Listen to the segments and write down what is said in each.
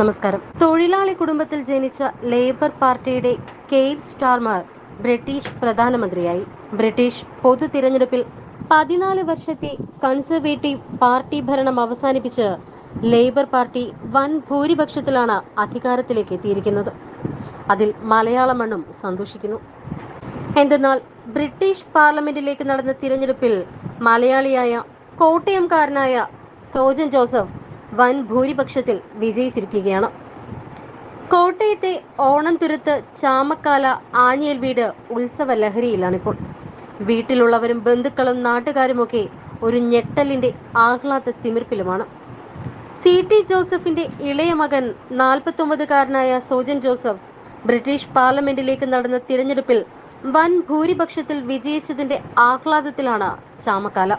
നമസ്കാരം. തൊഴിലാളി കുടുംബത്തിൽ ജനിച്ച ലേബർ പാർട്ടിയുടെ കെയ്ർ സ്റ്റാർമാർ ബ്രിട്ടീഷ് പ്രധാനമന്ത്രിയായി. ബ്രിട്ടീഷ് പൊതു തിരഞ്ഞെടുപ്പിൽ പതിനാല് വർഷത്തെ കൺസർവേറ്റീവ് പാർട്ടി ഭരണം അവസാനിപ്പിച്ച് ലേബർ പാർട്ടി വൻ ഭൂരിപക്ഷത്തിലാണ് അധികാരത്തിലേക്ക് എത്തിയിരിക്കുന്നത്. അതിൽ മലയാള മണ്ണും സന്തോഷിക്കുന്നു. എന്തെന്നാൽ ബ്രിട്ടീഷ് പാർലമെന്റിലേക്ക് നടന്ന തിരഞ്ഞെടുപ്പിൽ മലയാളിയായ കോട്ടയംകാരനായ സോജൻ ജോസഫ് വൻ ഭൂരിപക്ഷത്തിൽ വിജയിച്ചിരിക്കുകയാണ്. കോട്ടയത്തെ ഓണം തുരത്ത് ചാമക്കാല ആഞ്ഞേൽ വീട് ഉത്സവ ലഹരിയിലാണിപ്പോൾ. വീട്ടിലുള്ളവരും ബന്ധുക്കളും നാട്ടുകാരുമൊക്കെ ഒരു ഞെട്ടലിന്റെ ആഹ്ലാദ തിമിർപ്പിലുമാണ്. സി ടി ജോസഫിന്റെ ഇളയ മകൻ നാൽപ്പത്തൊമ്പതുകാരനായ സോജൻ ജോസഫ് ബ്രിട്ടീഷ് പാർലമെന്റിലേക്ക് നടന്ന തിരഞ്ഞെടുപ്പിൽ വൻ ഭൂരിപക്ഷത്തിൽ വിജയിച്ചതിന്റെ ആഹ്ലാദത്തിലാണ് ചാമക്കാല.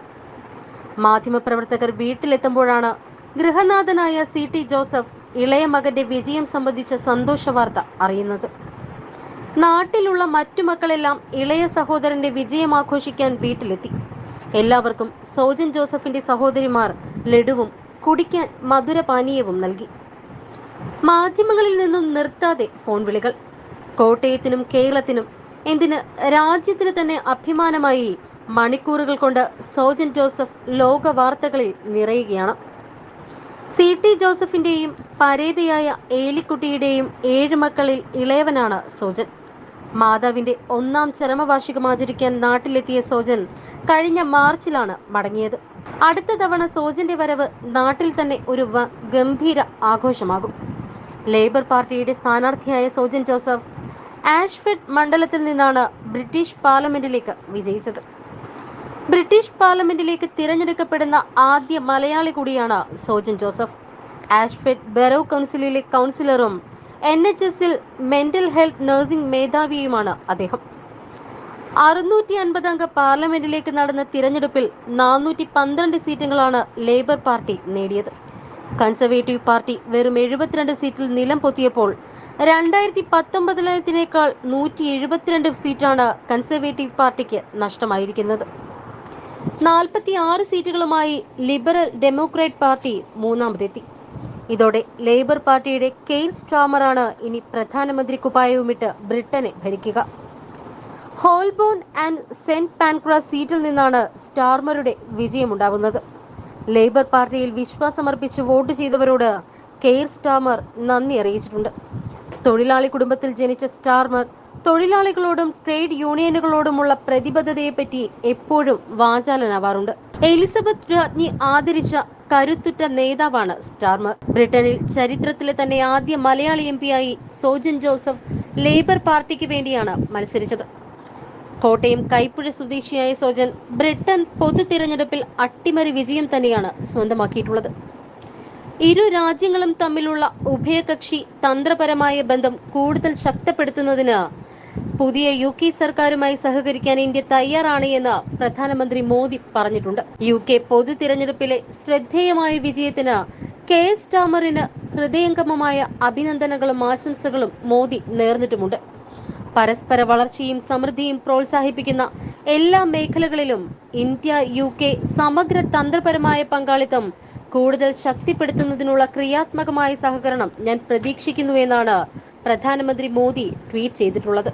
മാധ്യമപ്രവർത്തകർ വീട്ടിലെത്തുമ്പോഴാണ് ഗൃഹനാഥനായ സി ടി ജോസഫ് ഇളയ മകന്റെ വിജയം സംബന്ധിച്ച സന്തോഷ വാർത്ത അറിയുന്നത്. നാട്ടിലുള്ള മറ്റു മക്കളെല്ലാം ഇളയ സഹോദരന്റെ വിജയം ആഘോഷിക്കാൻ വീട്ടിലെത്തി. എല്ലാവർക്കും സോജൻ ജോസഫിന്റെ സഹോദരിമാർ ലഡുവും കുടിക്കാൻ മധുരപാനീയവും നൽകി. മാധ്യമങ്ങളിൽ നിന്നും നിർത്താതെ ഫോൺ വിളികൾ. കോട്ടയത്തിനും കേരളത്തിനും എന്തിന് രാജ്യത്തിന് തന്നെ അഭിമാനമായി മണിക്കൂറുകൾ കൊണ്ട് സോജൻ ജോസഫ് ലോക വാർത്തകളിൽ നിറയുകയാണ്. സി ടി ജോസഫിന്റെയും പരേതയായ ഏലിക്കുട്ടിയുടെയും ഏഴ് മക്കളിൽ ഇളയവനാണ് സോജൻ. മാതാവിന്റെ ഒന്നാം ചരമവാർഷികം ആചരിക്കാൻ നാട്ടിലെത്തിയ സോജൻ കഴിഞ്ഞ മാർച്ചിലാണ് മടങ്ങിയത്. അടുത്ത തവണ സോജന്റെ വരവ് നാട്ടിൽ തന്നെ ഒരു ഗംഭീര ആഘോഷമാകും. ലേബർ പാർട്ടിയുടെ സ്ഥാനാർത്ഥിയായ സോജൻ ജോസഫ് ആഷ്ഫെഡ് മണ്ഡലത്തിൽ നിന്നാണ് ബ്രിട്ടീഷ് പാർലമെന്റിലേക്ക് വിജയിച്ചത്. ബ്രിട്ടീഷ് പാർലമെന്റിലേക്ക് തിരഞ്ഞെടുക്കപ്പെടുന്ന ആദ്യ മലയാളി കൂടിയാണ് സോജൻ ജോസഫ്. ആഷ്ഫെഡ് ബെറോ കൗൺസിലിലെ കൗൺസിലറും എൻ എച്ച് എസിൽ മെന്റൽ ഹെൽത്ത് നഴ്സിംഗ് മേധാവിയുമാണ് അദ്ദേഹം. അറുന്നൂറ്റി അൻപത് അംഗ പാർലമെന്റിലേക്ക് നടന്ന തിരഞ്ഞെടുപ്പിൽ നാനൂറ്റി പന്ത്രണ്ട് സീറ്റുകളാണ് ലേബർ പാർട്ടി നേടിയത്. കൺസർവേറ്റീവ് പാർട്ടി വെറും എഴുപത്തിരണ്ട് സീറ്റിൽ നിലം പൊത്തിയപ്പോൾ രണ്ടായിരത്തി പത്തൊമ്പതിലേതിനേക്കാൾ നൂറ്റി എഴുപത്തിരണ്ട് സീറ്റാണ് കൺസർവേറ്റീവ് പാർട്ടിക്ക് നഷ്ടമായിരിക്കുന്നത്. നാൽപ്പത്തി ആറ് സീറ്റുകളുമായി ലിബറൽ ഡെമോക്രാറ്റ് പാർട്ടി മൂന്നാമതെത്തി. ഇതോടെ ലേബർ പാർട്ടിയുടെ കെയ്ൻ സ്ട്രാമറാണ് ഇനി പ്രധാനമന്ത്രി കുപ്പായവുമിട്ട് ബ്രിട്ടനെ ഭരിക്കുക. ഹോൾബോൺ ആൻഡ് സെന്റ് പാൻക്രാസ് സീറ്റിൽ നിന്നാണ് സ്റ്റാർമറുടെ വിജയമുണ്ടാവുന്നത്. ലേബർ പാർട്ടിയിൽ വിശ്വാസമർപ്പിച്ച് വോട്ട് ചെയ്തവരോട് കെയ്ർ സ്റ്റാർമർ നന്ദി അറിയിച്ചിട്ടുണ്ട്. തൊഴിലാളി കുടുംബത്തിൽ ജനിച്ച സ്റ്റാർമർ തൊഴിലാളികളോടും ട്രേഡ് യൂണിയനുകളോടുമുള്ള പ്രതിബദ്ധതയെപ്പറ്റി എപ്പോഴും വാചാലനാവാറുണ്ട്. എലിസബത്ത് രാജ്ഞി ആദരിച്ച കരുത്തുറ്റ നേതാവാണ് സ്റ്റാർമർ. ബ്രിട്ടനിൽ ചരിത്രത്തിലെ തന്നെ ആദ്യ മലയാളി എം പിയായി സോജൻ ജോസഫ് ലേബർ പാർട്ടിക്ക് വേണ്ടിയാണ് മത്സരിച്ചത്. കോട്ടയം കൈപ്പുഴ സ്വദേശിയായ സോജൻ ബ്രിട്ടൻ പൊതു തിരഞ്ഞെടുപ്പിൽ അട്ടിമറി വിജയം തന്നെയാണ് സ്വന്തമാക്കിയിട്ടുള്ളത്. ഇരു രാജ്യങ്ങളും തമ്മിലുള്ള ഉഭയകക്ഷി തന്ത്രപരമായ ബന്ധം കൂടുതൽ ശക്തപ്പെടുത്തുന്നതിന് പുതിയ യു കെ സർക്കാരുമായി സഹകരിക്കാൻ ഇന്ത്യ തയ്യാറാണ് എന്ന് പ്രധാനമന്ത്രി മോദി പറഞ്ഞിട്ടുണ്ട്. യു കെ പൊതു തിരഞ്ഞെടുപ്പിലെ ശ്രദ്ധേയമായ വിജയത്തിന് കെ എസ് ടാമറിന് ഹൃദയംഗമമായ അഭിനന്ദനങ്ങളും ആശംസകളും മോദി നേർന്നിട്ടുമുണ്ട്. പരസ്പര വളർച്ചയും സമൃദ്ധിയും പ്രോത്സാഹിപ്പിക്കുന്ന എല്ലാ മേഖലകളിലും ഇന്ത്യ യു കെ സമഗ്ര തന്ത്രപരമായ പങ്കാളിത്തം കൂടുതൽ ശക്തിപ്പെടുത്തുന്നതിനുള്ള ക്രിയാത്മകമായ സഹകരണം ഞാൻ പ്രതീക്ഷിക്കുന്നു എന്നാണ് പ്രധാനമന്ത്രി മോദി ട്വീറ്റ് ചെയ്തിട്ടുള്ളത്.